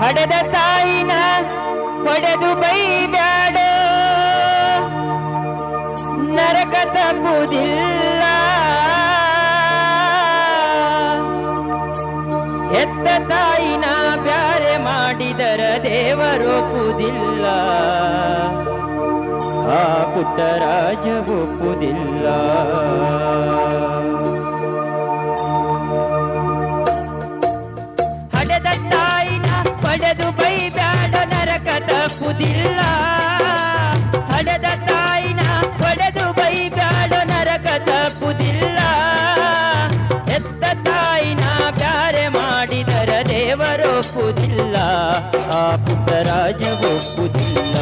ಹಡೆದ ತಾಯಿನ ಹೊಡೆದು ಬೈಬ್ಯಾಡ ನರಕ ತಪ್ಪುವುದಿಲ್ಲ ಎತ್ತ ತಾಯಿನ ಬ್ಯಾರೆ ಮಾಡಿದರ ದೇವರೊಪ್ಪುವುದಿಲ್ಲ ಆ ಪುಟ್ಟರಾಜ ಒಪ್ಪುವುದಿಲ್ಲ ತಪ್ಪುವುದಿಲ್ಲ ಹಡೆದ ತಾಯಿನ ಹೊಡೆದು ಬೈಬ್ಯಾಡ ನರಕ ತಪ್ಪುವುದಿಲ್ಲ ಎತ್ತ ತಾಯಿನ ಬ್ಯಾರೆ ಮಾಡಿದರ ದೇವರೊಪ್ಪುವುದಿಲ್ಲ ಆ ಪುಟ್ಟರಾಜ ಒಪ್ಪುವುದಿಲ್ಲ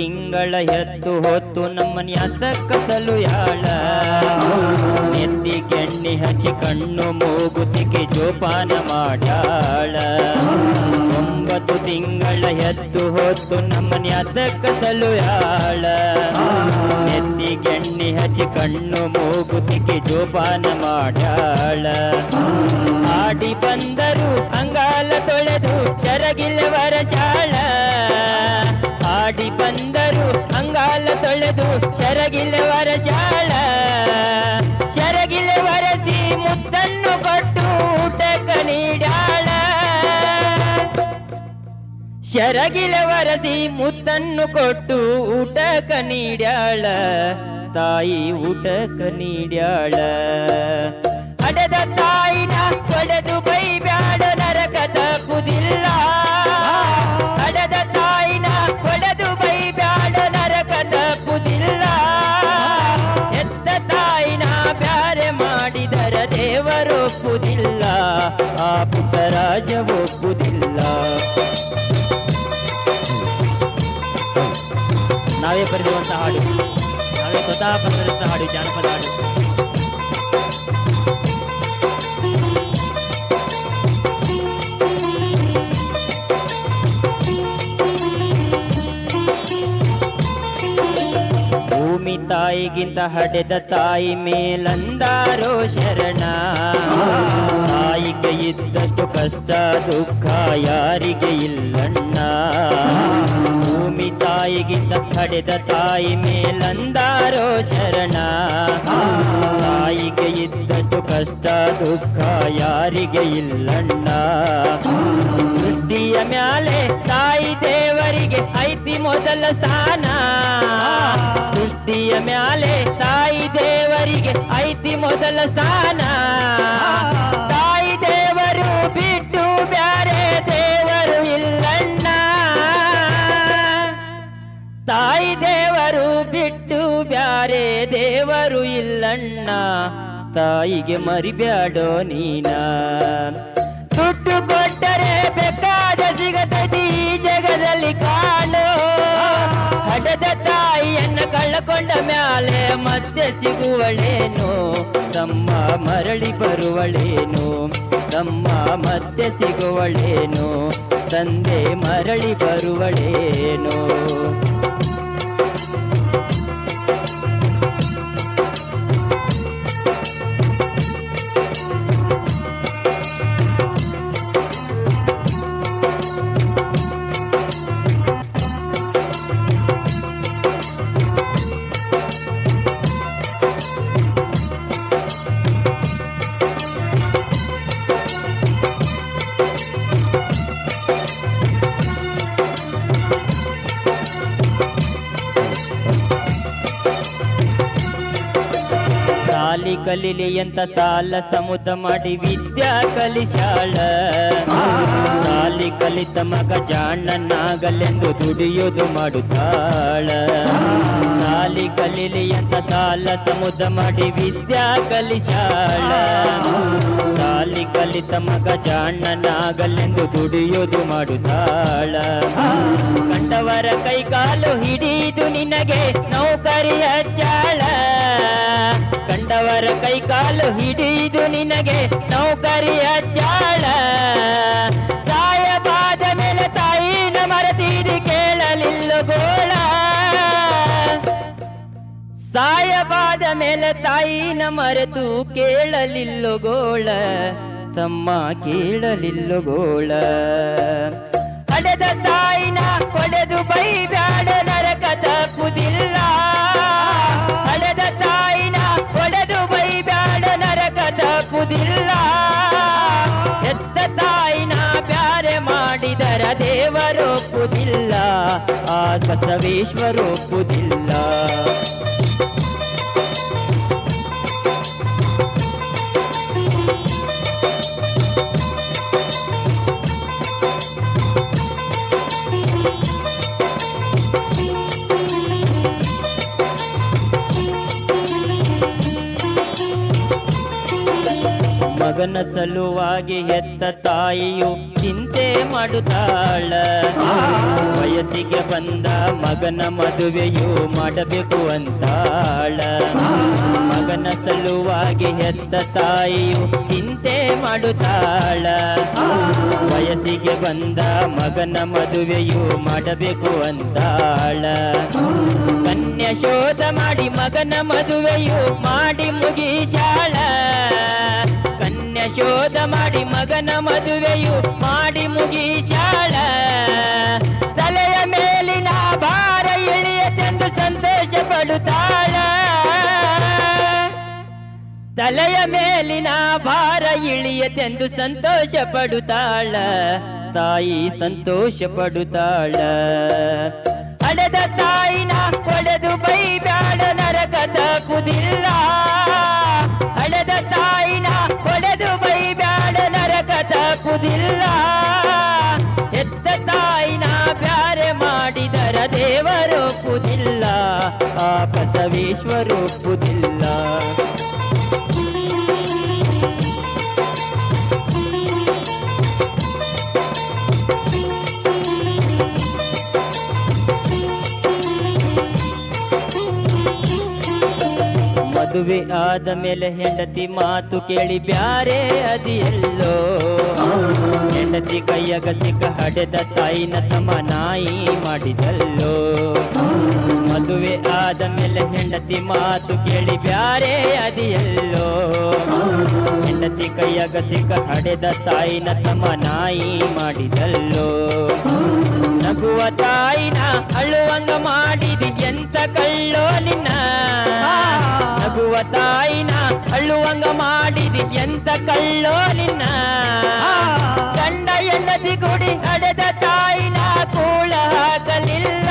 ತಿಂಗಳ ಎತ್ತು ಹೊತ್ತು ನಮ್ಮನಿ ಕಸಲು ಯಾಳ ಎತ್ತಿ ಗೆಣ್ಣಿ ಹಚ್ಚಿ ಕಣ್ಣು ಮೂಗುತಿಗೆ ಜೋಪಾನ ಮಾಡಾಳ ಒಂಬತ್ತು ತಿಂಗಳ ಎತ್ತು ಹೊತ್ತು ನಮ್ಮನಿ ಕಸಲು ಯಾಳ ಎತ್ತಿ ಗೆಣ್ಣಿ ಹಚ್ಚಿ ಕಣ್ಣು ಮೂಗುತಿಗೆ ಜೋಪಾನ ಮಾಡಾಳ ಆಡಿ ಬಂದರು ಅಂಗಾಲ ತೊಳೆದು, ಚರಗಿಲ್ಲವರ ತೊಳೆದು ಶರಗಿಲ್ಲವರ ಶಾಳ ಶರಗಿಲೆ ವರಸಿ ಮುತ್ತನ್ನು ಕೊಟ್ಟು ಊಟಕ ನೀಡಾಳ ಶರಗಿಲವರಸಿ ವರಸಿ ಮುತ್ತನ್ನು ಕೊಟ್ಟು ಊಟಕ ನೀಡ್ಯಾಳ. ತಾಯಿ ಊಟಕ ನೀಡ್ಯಾಳ. ದೇವರೊಪ್ಪುದಿಲ್ಲ ಆ ಪುಟ್ಟರಾಜ ಒಪ್ಪುದಿಲ್ಲ ನಾವೇ ಬರೆದಿರುವಂತಹ ಹಾಡು ನಾವೇ ಸ್ವತಃ ಬರೆದಿರುವಂತಹ ಹಾಡು ಜಾನಪದ ಹಾಡು. ತಾಯಿಗಿಂತ ಹಡೆದ ತಾಯಿ ಮೇಲಂದಾರೋ ಶರಣ. ತಾಯಿಗೆ ಇದ್ದಷ್ಟು ಕಷ್ಟ, ದುಃಖ ಯಾರಿಗೆ ಇಲ್ಲಣ್ಣ. ಭೂಮಿ ತಾಯಿಗಿಂತ ಹಡೆದ ತಾಯಿ ಮೇಲಂದಾರೋ ಶರಣ. ತಾಯಿಗೆ ಇದ್ದಷ್ಟು ಕಷ್ಟ, ದುಃಖ ಯಾರಿಗೆ ಇಲ್ಲಣ್ಣ. ಸೃಷ್ಟಿಯ ಮ್ಯಾಲೆ ತಾಯಿ ದೇವರಿಗೆ ಐತಿ ಮೊದಲ ಸ್ಥಾನ. ಸೃಷ್ಟಿಯ ಮ್ಯಾಲೆ ತಾಯಿ ದೇವರಿಗೆ ಐತಿ ಮೊದಲ ಸ್ಥಾನ. ತಾಯಿ ದೇವರು ಬಿಟ್ಟು ಬ್ಯಾರೆ ದೇವರು ಇಲ್ಲಣ್ಣ. ತಾಯಿ ದೇವರು ಬಿಟ್ಟು ಬ್ಯಾರೆ ದೇವರು ಇಲ್ಲಣ್ಣ. ತಾಯಿಗೆ ಮರಿಬ್ಯಾಡೋ ನೀನ. ಸುಟ್ಟು ಕೊಟ್ಟರೆ ಬೇಕಾದ ಸಿಗತದಿ ಜಗದಲ್ಲಿ ಕಾಣೋ. ಹಡದ ಕಳ್ಳಕೊಂಡ ಮ್ಯಾಲೆ ಮತ್ತೆ ಸಿಗುವಳೇನು? ತಮ್ಮ ಮರಳಿ ಬರುವಳೇನು? ತಮ್ಮ ಮತ್ತೆ ಸಿಗುವಳೇನು? ತಂದೆ ಮರಳಿ ಬರುವಳೇನೋ? ಕಲಿಲಿ ಅಂತ ಸಾಲ? ಸಮುದ ಮಾಡಿ ವಿದ್ಯಾ ಕಲಿಶಾಳ ಸಾಲಿ ಕಲಿತ ಮಗ ಜಾಣನಾಗಲೆಂದು ದುಡಿಯೋದು ಮಾಡುತ್ತಾಳ. ಸಾಲಿ ಕಲಿಲಿ ಅಂತ ಸಾಲ? ಸಮುದ ಮಾಡಿ ವಿದ್ಯಾ ಕಲಿಶಾಳ ಮಾಡಿ ತಮ್ಮ ಗಜಾಣ್ಣನಾಗಲೆಂದು ದುಡಿಯೋದು ಮಾಡುತ್ತಾಳ. ಕಂಡವರ ಕೈಕಾಲು ಹಿಡಿದು ನಿನಗೆ ನೌಕರಿ ಚಾಳ ಕಂಡವರ ಕೈಕಾಲು ಹಿಡಿದು ನಿನಗೆ ನೌಕರಿ ಚಾಳ ಸಾಯಬಾದ ಮೇಲೆ ತಾಯಿನ ಮರೆತೀರಿ ಕೇಳಲಿಲ್ಲ ಗೋಳ. ಸಾಯಬಾದ ಮೇಲೆ ತಾಯಿನ ಮರೆತು ಕೇಳಲಿಲ್ಲ ಗೋಳ. ತಮ್ಮ ಕೇಳಲಿಲ್ಲ ಗೋಳ. ಹಡೆದ ತಾಯಿನ ಒಡೆದು ಬೈದಾಡ ನರಕದ ಕುದಿಲ್ಲ. ಅಡೆದ ತಾಯಿನ ಒಡೆದು ಬೈದಾಡ ನರಕದ ಕುದಿಲ್ಲ. ಎತ್ತ ತಾಯಿನ ಬ್ಯಾರೆ ಮಾಡಿದರ ದೇವರೊಪ್ಪುದಿಲ್ಲ ಆ ಬಸವೇಶ್ವರೊಪ್ಪುದಿಲ್ಲ ಮಗನ ಸಲುವಾಗಿ ಹೆತ್ತ ತಾಯಿಯು ಚಿಂತೆ ಮಾಡುತ್ತಾಳ. ವಯಸ್ಸಿಗೆ ಬಂದ ಮಗನ ಮದುವೆಯು ಮಾಡಬೇಕು ಅಂತಾಳ. ಮಗನ ಸಲುವಾಗಿ ಹೆತ್ತ ತಾಯಿಯು ಚಿಂತೆ ಮಾಡುತ್ತಾಳ. ವಯಸ್ಸಿಗೆ ಬಂದ ಮಗನ ಮದುವೆಯು ಮಾಡಬೇಕು ಅಂತಾಳ. ಕನ್ಯ ಶೋಧ ಮಾಡಿ ಮಗನ ಮದುವೆಯು ಮಾಡಿ ಮುಗಿಸಾಳ ಕನ್ಯ ಶೋಧ ಮಾಡಿ ಮಗನ ಮದುವೆಯು ಮಾಡಿ ಮುಗಿಸಾಳ ತಲೆಯ ಮೇಲಿನ ಭಾರ ಇಳಿಯತೆಂದು ಸಂತೋಷ ಪಡುತ್ತಾಳ. ತಲೆಯ ಮೇಲಿನ ಭಾರ ಇಳಿಯತೆಂದು ಸಂತೋಷ ಪಡುತ್ತಾಳ. ತಾಯಿ ಸಂತೋಷ ಪಡುತ್ತಾಳ. ಅಳೆದ ತಾಯಿನ ಕೊಳೆದು ಬೈಬ್ಯಾಡ, ನರಕದ ಕುದಿಲ್ಲ. ಅಳೆದ ತಾಯಿನ ಕೊಳೆದು ಬೈಬ್ಯಾಡ, ನರಕದ ಕುದಿಲ್ಲ. ಎತ್ತ ತಾಯಿನ ಬ್ಯಾರೆ ಮಾಡಿದರ ದೇವರು ಕುದಿಲ್ಲ. ಆ ಬಸವೇಶ್ವರು ಮದುವೆ ಆದ ಮೇಲೆ ಹೆಂಡತಿ ಮಾತು ಕೇಳಿ ಬ್ಯಾರೆ ಅದಿಯಲ್ಲೋ ಹೆಂಡತಿ ಕೈಯಾಗ ಸಿಕ್ಕ ಹಡೆದ ತಾಯಿನ ತಮ್ಮ ನಾಯಿ ಮಾಡಿದಲ್ಲೋ ಮದುವೆ ಆದ ಮೇಲೆ ಹೆಂಡತಿ ಮಾತು ಕೇಳಿ ಬ್ಯಾರೆ ಅದಿಯಲ್ಲೋ ಹೆಂಡತಿ ಕೈಯಾಗ ಸಿಕ್ಕ ಹಡೆದ ತಾಯಿನ ತಮ್ಮ ನಾಯಿ ಮಾಡಿದಲ್ಲೋ ನಗುವ ತಾಯಿನ ಅಳುವಂಗ ಮಾಡಿದಿ ಎಂತ ಕಳ್ಳೋ ನಿನ್ನ ತಾಯಿನ ಅಳ್ಳುವಂಗ ಮಾಡಿದಿ ಎಂತ ಕಳ್ಳೋ ನಿನ್ನ? ಗಂಡ ಹೆಂಡತಿ ಗುಡಿ ಹಡೆದ ತಾಯಿನ ಕೂಳ ಹಾಕಲಿಲ್ಲ.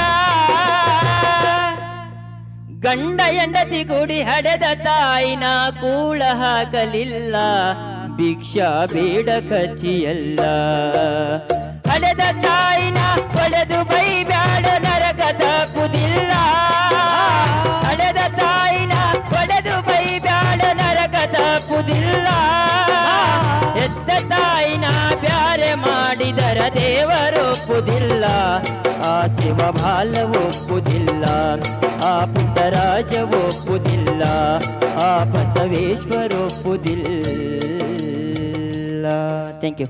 ಗಂಡ ಹೆಂಡತಿ ಗುಡಿ ಹಡೆದ ತಾಯಿನ ಕೂಳ ಹಾಕಲಿಲ್ಲ. ಭಿಕ್ಷಾ ಬೇಡ ಕಚ್ಚಿಯಲ್ಲ ಹಡೆದ ತಾಯಿನ ಒಡೆದು ಬೈಬ್ಯಾಡ ಶಿವ ಬಾಲ ಒಪ್ಪುದಿಲ್ಲ ಆ ಪುಟ್ಟರಾಜ ಒಪ್ಪುದಿಲ್ಲ ಆ ಬಸವೇಶ್ವರ ಒಪ್ಪುದಿಲ್ಲ ಥ್ಯಾಂಕ್ ಯು